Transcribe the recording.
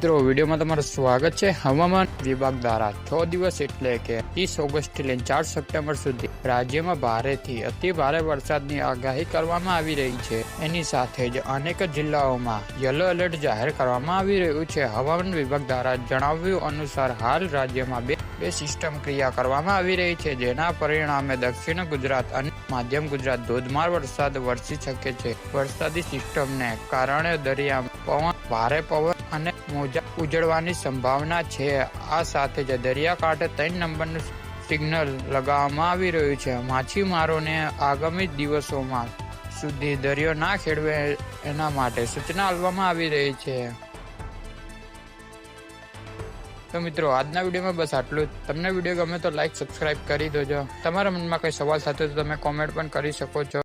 મિત્રો, વિડીયોમાં તમારું સ્વાગત છે. હવામાન વિભાગ દ્વારા છ દિવસ એટલે કે ત્રીસ ઓગસ્ટથી લઈને ચાર સપ્ટેમ્બર સુધી રાજ્યમાં ભારેથી અતિ ભારે વરસાદની આગાહી કરવામાં આવી રહી છે. એની સાથે જ અનેક જિલ્લાઓમાં યલો એલર્ટ જાહેર કરવામાં આવી રહ્યું છે. હવામાન વિભાગ દ્વારા જણાવ્યું અનુસાર હાલ રાજ્યમાં બે બે સિસ્ટમ ક્રિયા કરવામાં આવી રહી છે, જેના પરિણામે દક્ષિણ ગુજરાત અને મધ્યમ ગુજરાત ધોધમાર વરસાદ વરસી શકે છે. વરસાદી સિસ્ટમને કારણે દરિયામાં પવન, ભારે પવન અને મોજા ઉજળવાની સંભાવના છે. આ સાથે જ દરિયાકાંઠે ત્રણ નંબરનું સિગ્નલ લગાવવામાં આવી રહ્યું છે. માછીમારોને આગામી દિવસોમાં સુધી દરિયો ના ખેડવે એના માટે સૂચના આપવામાં આવી રહી છે. તો મિત્રો, આજના વિડીયોમાં બસ આટલું જ. તમને વીડિયો ગમે તો લાઈક, સબસ્ક્રાઇબ કરી દેજો. તમારા મનમાં કંઈ સવાલ સાથે તો તમે કોમેન્ટ પણ કરી શકો છો.